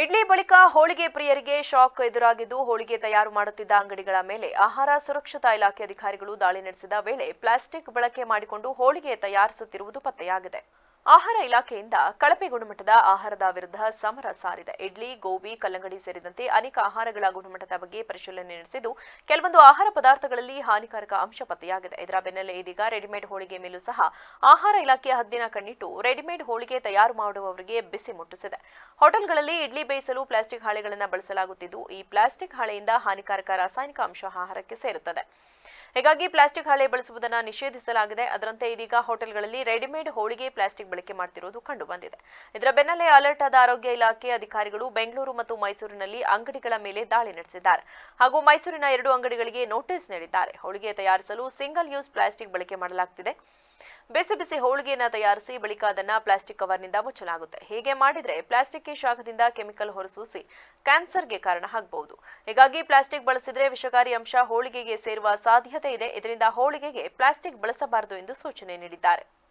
ಇಡ್ಲಿ ಬಳಿಕ ಹೋಳಿಗೆ ಪ್ರಿಯರಿಗೆ ಶಾಕ್ ಎದುರಾಗಿದ್ದು ಹೋಳಿಗೆ ತಯಾರು ಮಾಡುತ್ತಿದ್ದ ಅಂಗಡಿಗಳ ಮೇಲೆ ಆಹಾರ ಸುರಕ್ಷತಾ ಇಲಾಖೆ ಅಧಿಕಾರಿಗಳು ದಾಳಿ ನಡೆಸಿದ ವೇಳೆ ಪ್ಲಾಸ್ಟಿಕ್ ಬಳಕೆ ಮಾಡಿಕೊಂಡು ಹೋಳಿಗೆ ತಯಾರಿಸುತ್ತಿರುವುದು ಪತ್ತೆಯಾಗಿದೆ. ಆಹಾರ ಇಲಾಖೆಯಿಂದ ಕಳಪೆ ಗುಣಮಟ್ಟದ ಆಹಾರದ ವಿರುದ್ಧ ಸಮರ ಸಾರಿದ ಇಡ್ಲಿ, ಗೋಬಿ, ಕಲ್ಲಂಗಡಿ ಸೇರಿದಂತೆ ಅನೇಕ ಆಹಾರಗಳ ಗುಣಮಟ್ಟದ ಬಗ್ಗೆ ಪರಿಶೀಲನೆ ನಡೆಸಿದ್ದು, ಕೆಲವೊಂದು ಆಹಾರ ಪದಾರ್ಥಗಳಲ್ಲಿ ಹಾನಿಕಾರಕ ಅಂಶ ಪತ್ತೆಯಾಗಿದೆ. ಇದರ ಬೆನ್ನಲ್ಲೇ ಇದೀಗ ರೆಡಿಮೇಡ್ ಹೋಳಿಗೆ ಮೇಲೂ ಸಹ ಆಹಾರ ಇಲಾಖೆಯ ಹದ್ದಿನ ಕಣ್ಣಿಟ್ಟು ರೆಡಿಮೇಡ್ ಹೋಳಿಗೆ ತಯಾರು ಮಾಡುವವರಿಗೆ ಬಿಸಿ ಮುಟ್ಟಿಸಿದೆ. ಹೋಟೆಲ್ಗಳಲ್ಲಿ ಇಡ್ಲಿ ಬೇಯಿಸಲು ಪ್ಲಾಸ್ಟಿಕ್ ಹಾಳೆಗಳನ್ನು ಬಳಸಲಾಗುತ್ತಿದ್ದು, ಈ ಪ್ಲಾಸ್ಟಿಕ್ ಹಾಳೆಯಿಂದ ಹಾನಿಕಾರಕ ರಾಸಾಯನಿಕ ಅಂಶ ಆಹಾರಕ್ಕೆ ಸೇರುತ್ತದೆ. ಹೀಗಾಗಿ ಪ್ಲಾಸ್ಟಿಕ್ ಹಾಳೆ ಬಳಸುವುದನ್ನು ನಿಷೇಧಿಸಲಾಗಿದೆ. ಅದರಂತೆ ಇದೀಗ ಹೋಟೆಲ್ಗಳಲ್ಲಿ ರೆಡಿಮೇಡ್ ಹೋಳಿಗೆ ಪ್ಲಾಸ್ಟಿಕ್ ಬಳಕೆ ಮಾಡ್ತಿರೋದು ಕಂಡು ಬಂದಿದೆ ಇದರ ಬೆನ್ನಲ್ಲೇ ಅಲರ್ಟ್ ಆದ ಆರೋಗ್ಯ ಇಲಾಖೆ ಅಧಿಕಾರಿಗಳು ಬೆಂಗಳೂರು ಮತ್ತು ಮೈಸೂರಿನಲ್ಲಿ ಅಂಗಡಿಗಳ ಮೇಲೆ ದಾಳಿ ನಡೆಸಿದ್ದಾರೆ. ಹಾಗೂ ಮೈಸೂರಿನ ಎರಡು ಅಂಗಡಿಗಳಿಗೆ ನೋಟಿಸ್ ನೀಡಿದ್ದಾರೆ. ಹೋಳಿಗೆ ತಯಾರಿಸಲು ಸಿಂಗಲ್ ಯೂಸ್ ಪ್ಲಾಸ್ಟಿಕ್ ಬಳಕೆ ಮಾಡಲಾಗ್ತಿದೆ. ಬಿಸಿ ಬಿಸಿ ಹೋಳಿಗೆಯನ್ನು ತಯಾರಿಸಿ ಬಳಿಕ ಅದನ್ನು ಪ್ಲಾಸ್ಟಿಕ್ ಕವರ್ನಿಂದ ಮುಚ್ಚಲಾಗುತ್ತೆ. ಹೀಗೆ ಮಾಡಿದ್ರೆ ಪ್ಲಾಸ್ಟಿಕ್ ಶಾಖದಿಂದ ಕೆಮಿಕಲ್ ಹೊರಸೂಸಿ ಕ್ಯಾನ್ಸರ್ಗೆ ಕಾರಣ ಆಗಬಹುದು. ಹೀಗಾಗಿ ಪ್ಲಾಸ್ಟಿಕ್ ಬಳಸಿದರೆ ವಿಷಕಾರಿ ಅಂಶ ಹೋಳಿಗೆಗೆ ಸೇರುವ ಸಾಧ್ಯತೆ ಇದೆ. ಇದರಿಂದ ಹೋಳಿಗೆಗೆ ಪ್ಲಾಸ್ಟಿಕ್ ಬಳಸಬಾರದು ಎಂದು ಸೂಚನೆ ನೀಡಿದ್ದಾರೆ.